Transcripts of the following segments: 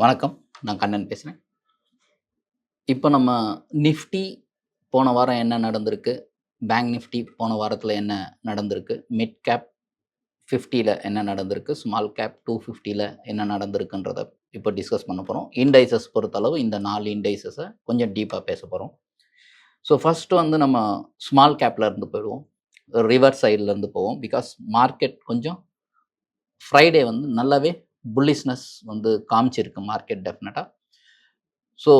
வணக்கம். நான் கண்ணன் பேசுகிறேன் இப்போ நம்ம நிஃப்டி போன வாரம் என்ன நடந்திருக்கு? பேங்க் நிஃப்டி போன வாரத்தில் என்ன நடந்திருக்கு? மிட் கேப் ஃபிஃப்டியில் என்ன நடந்திருக்கு? ஸ்மால் கேப் டூ ஃபிஃப்டியில் என்ன நடந்திருக்குன்றத இப்போ டிஸ்கஸ் பண்ண போகிறோம் இண்டைசஸ் பொறுத்தளவு இந்த நாலு இண்டைசஸை கொஞ்சம் டீப்பாக பேச போகிறோம் ஸோ ஃபஸ்ட்டு வந்து நம்ம ஸ்மால் கேப்பில் இருந்து போயிடுவோம். ரிவர் சைட்லேருந்து போவோம். பிகாஸ் மார்க்கெட் கொஞ்சம் ஃப்ரைடே வந்து நல்லாவே புல்லிஷ்னஸ் வந்து காமிச்சிருக்கு மார்க்கெட் டெஃபினட்டாக ஸோ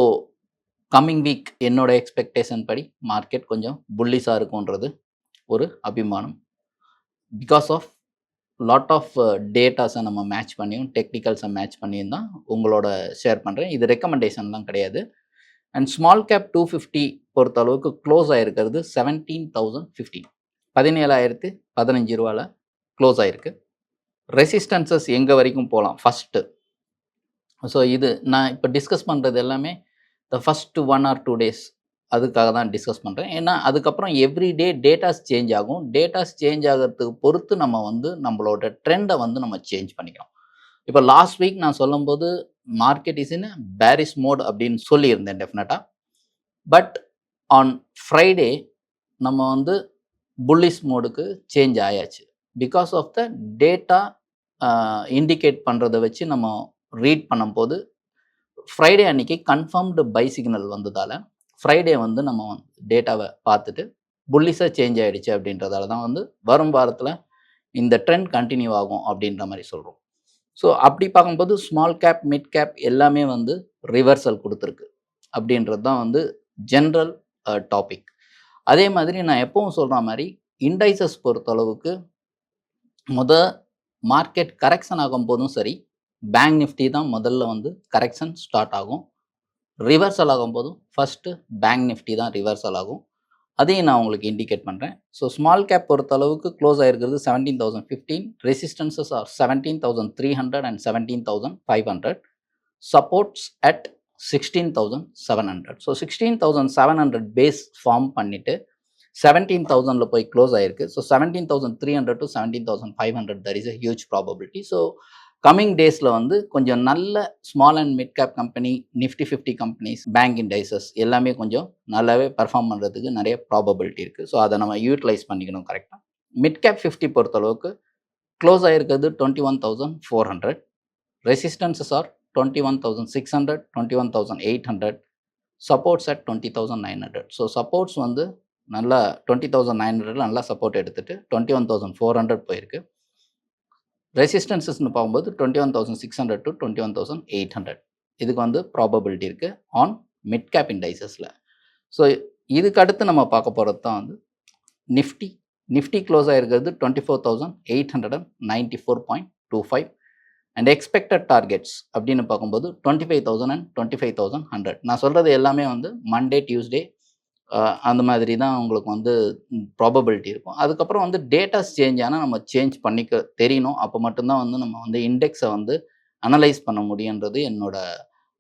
கம்மிங் வீக் என்னோட எக்ஸ்பெக்டேஷன் படி மார்க்கெட் கொஞ்சம் புல்லிஷாக இருக்கும்ன்றது ஒரு அபிமானம். பிகாஸ் ஆஃப் லாட் ஆஃப் டேட்டாஸை நம்ம மேட்ச் பண்ணியும் டெக்னிக்கல்ஸை மேட்ச் பண்ணியும் தான் உங்களோட ஷேர் பண்ணுறேன் இது ரெக்கமெண்டேஷன்லாம் கிடையாது. And small cap two fifty பொறுத்த அளவுக்கு க்ளோஸ் ஆகிருக்கிறது செவன்டீன் தௌசண்ட் ஃபிஃப்டீன் பதினேழாயிரத்து பதினஞ்சு ரூபாவில் க்ளோஸ் ஆகிருக்கு ரெசிஸ்டன்சஸ் எங்கே வரைக்கும் போகலாம் ஃபஸ்ட்டு ஸோ இது நான் இப்போ டிஸ்கஸ் பண்ணுறது எல்லாமே the first one or two days அதுக்காக தான் டிஸ்கஸ் பண்ணுறேன் ஏன்னா அதுக்கப்புறம் எவ்ரி டே டேட்டாஸ் சேஞ்ச் ஆகும். டேட்டாஸ் சேஞ்ச் ஆகிறதுக்கு பொறுத்து நம்ம வந்து நம்மளோட ட்ரெண்டை வந்து நம்ம சேஞ்ச் பண்ணிக்கிறோம். இப்போ லாஸ்ட் வீக் நான் சொல்லும்போது market is in bearish mode அப்படின்னு சொல்லியிருந்தேன் டெஃபினட்டாக பட் ஆன் ஃப்ரைடே நம்ம வந்து புல்லிஸ் மோடுக்கு சேஞ்ச் ஆயாச்சு. Because of the data indicate பண்ணுறத வச்சு நம்ம ரீட் பண்ணும்போது ஃப்ரைடே அன்னைக்கு கன்ஃபார்ம்டு பை சிக்னல் வந்ததால் ஃப்ரைடே வந்து நம்ம டேட்டாவை பார்த்துட்டு புல்லிஸாக சேஞ்ச் ஆகிடுச்சு அப்படின்றதால தான் வந்து வரும் வாரத்தில் இந்த ட்ரெண்ட் கண்டினியூ ஆகும் அப்படின்ற மாதிரி சொல்கிறோம் ஸோ அப்படி பார்க்கும்போது ஸ்மால் கேப் மிட் கேப் எல்லாமே வந்து ரிவர்சல் கொடுத்துருக்கு அப்படின்றது தான் வந்து ஜென்ரல் டாபிக் அதே மாதிரி நான் எப்பவும் சொல்கிற மாதிரி இண்டைசஸ் பொறுத்தளவுக்கு முத மார்க்கெட் கரெக்ஷன் ஆகும் போதும் சரி பேங்க் நிஃப்டி தான் முதல்ல வந்து கரெக்ஷன் ஸ்டார்ட் ஆகும். ரிவர்சல் ஆகும் போதும் ஃபஸ்ட்டு பேங்க் நிஃப்டி தான் ரிவர்சல் ஆகும். அதையும் நான் உங்களுக்கு இண்டிகேட் பண்ணுறேன் ஸோ ஸ்மால் கேப் பொறுத்த அளவுக்கு close ஆகிருக்கிறது seventeen thousand fifteen resistances are seventeen thousand three hundred and seventeen thousand five hundred supports at sixteen thousand seven hundred so sixteen thousand seven hundred base form பண்ணிவிட்டு seventeen தௌசண்டில் போய் close ஆயிருக்கு. So seventeen thousand three hundred to seventeen thousand five hundred there is a huge probability so coming டேஸில் வந்து கொஞ்சம் நல்ல small and mid cap company Nifty fifty companies bank indices எல்லாமே கொஞ்சம் நல்லாவே பர்ஃபார்ம் பண்ணுறதுக்கு நிறைய ப்ராபபிலிட்டி இருக்குது ஸோ அதை நம்ம யூட்டிலைஸ் பண்ணிக்கணும் கரெக்டாக மிட் கேப் ஃபிஃப்டி பொறுத்தளவுக்கு close ஆகிருக்கிறது twenty one thousand four hundred resistances are twenty one thousand six hundred twenty one thousand eight hundred supports at twenty thousand nine hundred so supports வந்து நல்லா twenty thousand nine ஹண்ட்ரட்ல நல்லா support எடுத்துட்டு twenty one thousand four hundred போயிருக்கு. ரெசிஸ்டன்சஸ்னு பார்க்கும்போது twenty one thousand six hundred to twenty one thousand eight hundred இதுக்கு வந்து ப்ராபபிலிட்டி இருக்குது ஆன் மிட் கேப் இண்டைசஸில் ஸோ இதுக்கு அடுத்து நம்ம பார்க்க போகிறது தான் வந்து Nifty Nifty close ஆகிருக்கிறது twenty four thousand eight hundred and ninety four point two five and expected targets அப்படின்னு பார்க்கும்போது twenty five thousand and twenty five thousand hundred நான் சொல்கிறது எல்லாமே வந்து மண்டே டியூஸ்டே அந்த மாதிரி தான் உங்களுக்கு வந்து ப்ராபபிலிட்டி இருக்கும். அதுக்கப்புறம் வந்து டேட்டாஸ் சேஞ்ச் ஆனால் நம்ம சேஞ்ச் பண்ணிக்க தெரியணும். அப்போ மட்டும்தான் வந்து நம்ம வந்து இண்டெக்ஸை வந்து அனலைஸ் பண்ண முடியுன்றது என்னோட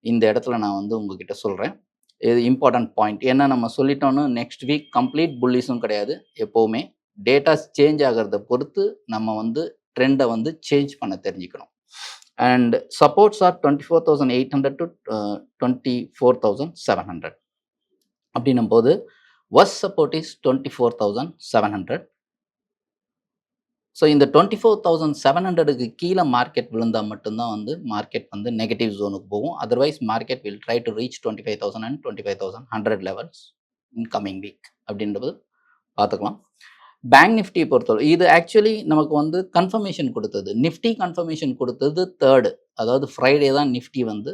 இந்த இடத்துல நான் வந்து உங்ககிட்ட சொல்கிறேன் இது இம்பார்ட்டன்ட் பாயிண்ட் ஏன்னா நம்ம சொல்லிட்டோன்னு நெக்ஸ்ட் வீக் கம்ப்ளீட் புல்லிஸும் கிடையாது எப்போவுமே. டேட்டாஸ் சேஞ்ச் ஆகிறத பொறுத்து நம்ம வந்து ட்ரெண்டை வந்து சேஞ்ச் பண்ண தெரிஞ்சுக்கணும். And supports are twenty four thousand eight hundred to twenty four thousand seven hundred அப்படின்னும் போது so support is twenty four thousand seven hundred so இந்த டுவெண்ட்டி ஃபோர் தௌசண்ட் செவன் ஹண்ட்ரடுக்கு கீழே மார்க்கெட் விழுந்தால் மட்டும்தான் வந்து மார்க்கெட் வந்து நெகட்டிவ் ஜோனுக்கு போகும். Otherwise market will try to reach twenty five thousand and twenty five thousand hundred levels in coming week அப்படின்றது பார்த்துக்கலாம். பேங்க் நிஃப்டி பொறுத்தவரை இது ஆக்சுவலி நமக்கு வந்து கன்ஃபர்மேஷன் கொடுத்தது. நிஃப்டி கன்ஃபர்மேஷன் கொடுத்தது தேர்டு அதாவது ஃப்ரைடே தான் நிஃப்டி வந்து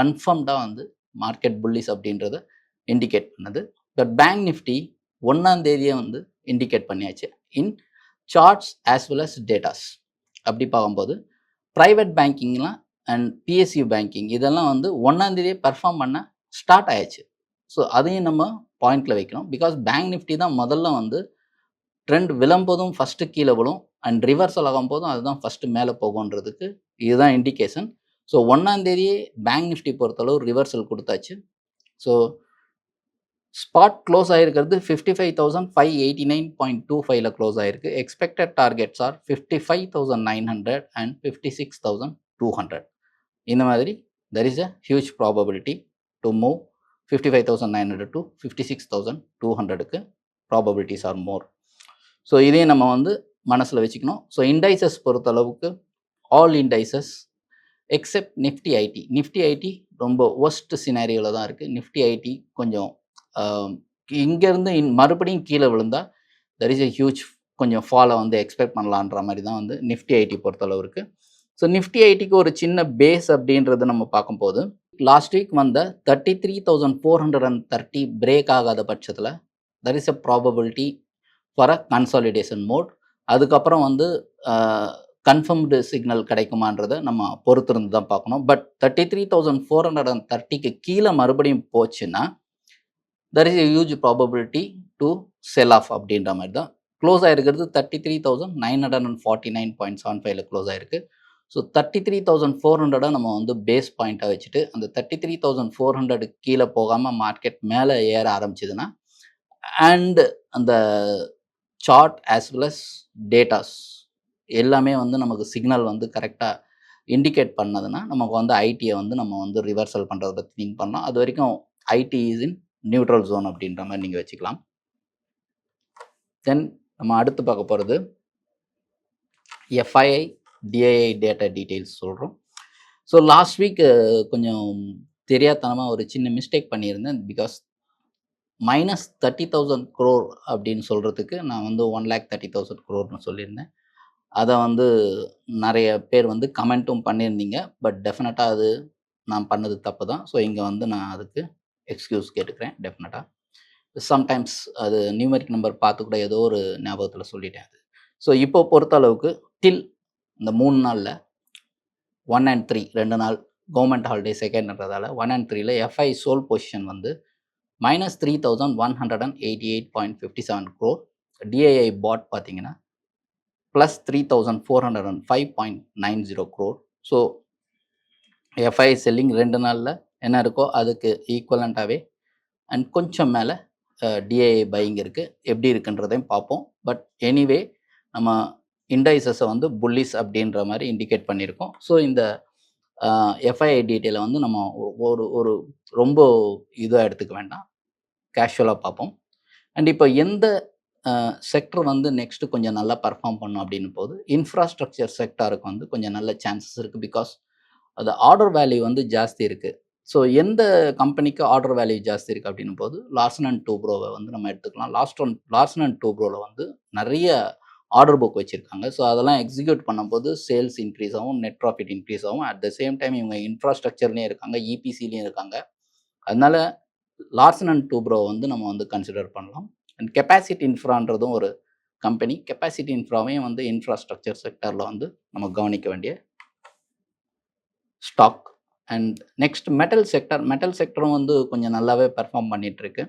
கன்ஃபர்ம்டாக வந்து மார்க்கெட் புல்லிஸ் அப்படின்றத இண்டிகேட் பண்ணது. பட் பேங்க் நிஃப்டி ஒன்றாம் தேதியை வந்து இண்டிகேட் பண்ணியாச்சு. In charts as well as datas அப்படி பார்க்கும்போது ப்ரைவேட் பேங்கிங்லாம் அண்ட் பிஎஸ்யூ பேங்கிங் இதெல்லாம் வந்து ஒன்றாம் தேதியே பர்ஃபார்ம் பண்ண ஸ்டார்ட் ஆயாச்சு. ஸோ அதையும் நம்ம பாயிண்டில் வைக்கணும் பிகாஸ் பேங்க் நிஃப்டி தான் முதல்ல வந்து ட்ரெண்ட் விழும்போதும் ஃபஸ்ட்டு கீழே விழும் அண்ட் ரிவர்சல் ஆகும் போதும் அதுதான் ஃபஸ்ட்டு மேலே போகுன்றதுக்கு இதுதான் இண்டிகேஷன் ஸோ ஒன்றாந்தேதியே பேங்க் நிஃப்டி பொறுத்தளவு ரிவர்சல் கொடுத்தாச்சு. So spot close ஆகிருக்கிறது fifty five thousand five eighty nine point two ஃபைவ்ல க்ளோஸ் ஆயிருக்கு. Expected targets are fifty five thousand nine hundred and fifty six thousand two hundred இந்த மாதிரி there is a huge probability to move fifty five thousand nine hundred to fifty six thousand two ஹண்ட்ரடுக்கு probabilities are more so இதையும் நம்ம வந்து மனசில் வச்சுக்கணும். So indices பொறுத்தளவுக்கு all indices except Nifty IT Nifty IT ரொம்ப ஒஸ்ட் சினாரியோவில் தான் இருக்குது நிஃப்டி ஐடி கொஞ்சம் இங்கேருந்து இன் மறுபடியும் கீழே விழுந்தால் தெர் இஸ் எ ஹியூஜ் கொஞ்சம் ஃபாலை வந்து எக்ஸ்பெக்ட் பண்ணலான்ற மாதிரி தான் வந்து நிஃப்டி ஐடி பொறுத்தளவு இருக்குது ஸோ நிஃப்டி ஐடிக்கு ஒரு சின்ன பேஸ் அப்படின்றது நம்ம பார்க்கும்போது லாஸ்ட் வீக் வந்த thirty three thousand four hundred and thirty break ஆகாத பட்சத்தில் there is a probability for a consolidation mode அதுக்கப்புறம் வந்து கன்ஃபர்ம்டு சிக்னல் கிடைக்குமான்றதை நம்ம பொறுத்திருந்து தான் பார்க்கணும். But thirty three thousand four hundred and தேர்ட்டிக்கு கீழே மறுபடியும் போச்சுன்னா there is a huge probability to sell off அப்படின்ற மாதிரி தான் close ஆகிருக்கிறது thirty three thousand nine hundred and forty nine point seven ஃபைவ்ல க்ளோஸ் ஆயிருக்கு. So thirty three thousand four ஹண்ட்ரடாக நம்ம வந்து பேஸ் பாயிண்ட்டாக வச்சுட்டு அந்த தேர்ட்டி த்ரீ தௌசண்ட் ஃபோர் ஹண்ட்ரடுக்கு கீழே போகாமல் மார்க்கெட் மேலே ஏற ஆரம்பிச்சதுன்னா அண்ட் அந்த chart as well as datas எல்லாமே வந்து நமக்கு சிக்னல் வந்து கரெக்டாக இண்டிகேட் பண்ணதுன்னா நமக்கு வந்து ஐடியை வந்து நம்ம வந்து ரிவர்சல் பண்ணுறத பற்றி திங்க் பண்ணலாம். அது வரைக்கும் IT is in neutral zone அப்படின்ற மாதிரி நீங்கள் வச்சுக்கலாம். தென் நம்ம அடுத்து பார்க்க போகிறது எஃப்ஐஐ டிஐஐ டேட்டா டீட்டெயில்ஸ் சொல்கிறோம் ஸோ லாஸ்ட் வீக் கொஞ்சம் தெரியாதனமாக ஒரு சின்ன மிஸ்டேக் பண்ணியிருந்தேன். Because minus thirty thousand crore அப்படின்னு சொல்கிறதுக்கு நான் வந்து ஒன் லேக் தேர்ட்டி தௌசண்ட் க்ரோர்னு சொல்லியிருந்தேன். அதை வந்து நிறைய பேர் வந்து கமெண்ட்டும் பண்ணியிருந்தீங்க. பட் டெஃபினட்டாக அது நான் பண்ணது தப்பு தான். ஸோ இங்கே வந்து நான் அதுக்கு எக்ஸ்கியூஸ் கேட்டுக்கிறேன் டெஃபினட்டாக சம்டைம்ஸ் அது நியூமெரிக் நம்பர் பார்த்து கூட ஏதோ ஒரு ஞாபகத்தில் சொல்லிட்டேன் அது. ஸோ இப்போ பொறுத்த அளவுக்கு டில் இந்த மூணு நாளில் ஒன் அண்ட் த்ரீ ரெண்டு நாள் கவர்மெண்ட் ஹாலிடே செகண்ட்ன்றதால ஒன் அண்ட் த்ரீல எஃப்ஐ சோல் பொசிஷன் வந்து minus three thousand one hundred and eighty eight point fifty seven crore DII bought பார்த்தீங்கன்னா plus three thousand four hundred and five point nine zero crore so FI selling ரெண்டு நாளில் என்ன இருக்கோ அதுக்கு ஈக்குவலண்ட்டாகவே and கொஞ்சம் மேலே DAA buying இருக்குது எப்படி இருக்குன்றதையும் பார்ப்போம். பட் எனிவே நம்ம இண்டைசஸை வந்து புல்லிஸ் அப்படின்ற மாதிரி இண்டிகேட் பண்ணியிருக்கோம். ஸோ இந்த எஃப்ஐஐ டீட்டெயிலை வந்து நம்ம ஒரு ஒரு ரொம்ப இதாக எடுத்துக்க வேண்டாம். கேஷுவலாக பார்ப்போம். அண்ட் இப்போ எந்த செக்டர் வந்து நெக்ஸ்ட்டு கொஞ்சம் நல்லா பர்ஃபார்ம் பண்ணும் அப்படின்னு போது இன்ஃப்ராஸ்ட்ரக்சர் செக்டாருக்கு வந்து கொஞ்சம் நல்ல சான்சஸ் இருக்குது பிகாஸ் அது ஆர்டர் வேல்யூ வந்து ஜாஸ்தி இருக்குது ஸோ எந்த கம்பெனிக்கு ஆர்டர் வேல்யூ ஜாஸ்தி இருக்குது அப்படின்னும் போது லார்சன் அண்ட் டூப்ரோவை வந்து நம்ம எடுத்துக்கலாம். லாஸ்ட் ஒன் லார்சன் அண்ட் டூப்ரோவில் வந்து நிறைய ஆர்டர் புக் வச்சுருக்காங்க. ஸோ அதெல்லாம் எக்ஸிக்யூட் பண்ணும்போது சேல்ஸ் இன்க்ரீஸ் ஆகும் நெட் ப்ராஃபிட் இன்க்ரீஸ் ஆகும் அட் த சேம் டைம் இவங்க இன்ஃப்ராஸ்ட்ரக்சர்லேயும் இருக்காங்க இபிசிலையும் இருக்காங்க. அதனால லார்சன் அண்ட் டூப்ரோ வந்து நம்ம வந்து கன்சிடர் பண்ணலாம். அண்ட் கெப்பாசிட்டி இன்ஃப்ரான்றதும் ஒரு கம்பெனி கெப்பாசிட்டி இன்ஃப்ராவையும் வந்து இன்ஃப்ராஸ்ட்ரக்சர் செக்டரில் வந்து நம்ம கவனிக்க வேண்டிய stock and next metal sector metal செக்டரும் வந்து கொஞ்சம் நல்லாவே பெர்ஃபார்ம் பண்ணிகிட்ருக்கு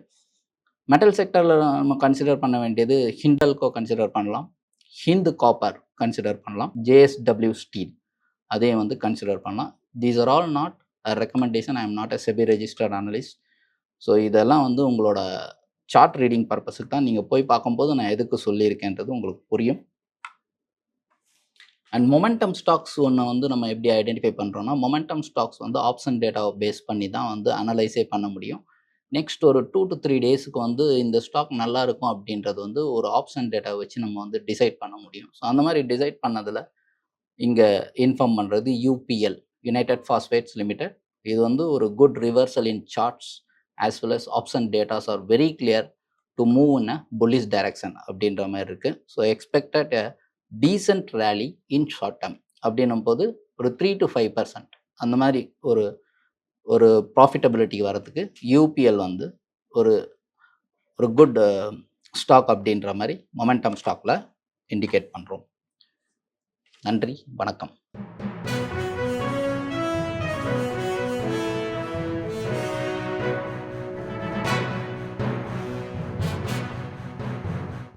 மெட்டல் செக்டரில் நம்ம கன்சிடர் பண்ண வேண்டியது ஹிண்டல்கோ கன்சிடர் பண்ணலாம். ஹிந்து காப்பர் கன்சிடர் பண்ணலாம். ஜேஎஸ்டபிள்யூ ஸ்டீல் அதையும் வந்து கன்சிடர் பண்ணலாம். These are all not a recommendation I am not a SEBI registered analyst so இதெல்லாம் வந்து உங்களோட சார்ட் ரீடிங் பர்பஸுக்கு தான் நீங்கள் போய் பார்க்கும்போது நான் எதுக்கு சொல்லியிருக்கேன்றது உங்களுக்கு புரியும். அண்ட் மொமெண்டம் ஸ்டாக்ஸ் ஒன்று வந்து நம்ம எப்படி ஐடென்டிஃபை பண்ணுறோம்னா மொமெண்டம் ஸ்டாக்ஸ் வந்து ஆப்ஷன் டேட்டாவை பேஸ் பண்ணி தான் வந்து அனலைஸே பண்ண முடியும். நெக்ஸ்ட் ஒரு டூ டு த்ரீ டேஸுக்கு வந்து இந்த ஸ்டாக் நல்லா இருக்கும் அப்படின்றது வந்து ஒரு ஆப்ஷன் டேட்டாவை வச்சு நம்ம வந்து டிசைட் பண்ண முடியும். ஸோ அந்த மாதிரி டிசைட் பண்ணதில் இங்கே இன்ஃபார்ம் பண்ணுறது யூபிஎல் யுனைடெட் ஃபாஸ்பேட்ஸ் லிமிடெட் இது வந்து ஒரு good reversal in charts as well as option datas are very clear to move in a bullish direction அப்படின்ற மாதிரி இருக்குது so expected decent rally in short term அப்படின்னும் போது ஒரு த்ரீ டு ஃபைவ் பர்சன்ட் அந்த மாதிரி ஒரு ஒரு ப்ராஃபிட்டபிலிட்டி வரதுக்கு யூபிஎல் வந்து ஒரு ஒரு குட் ஸ்டாக் uh, அப்படின்ற மாதிரி மொமெண்டம் ஸ்டாக்கில் இண்டிகேட் பண்ணுறோம் நன்றி வணக்கம்.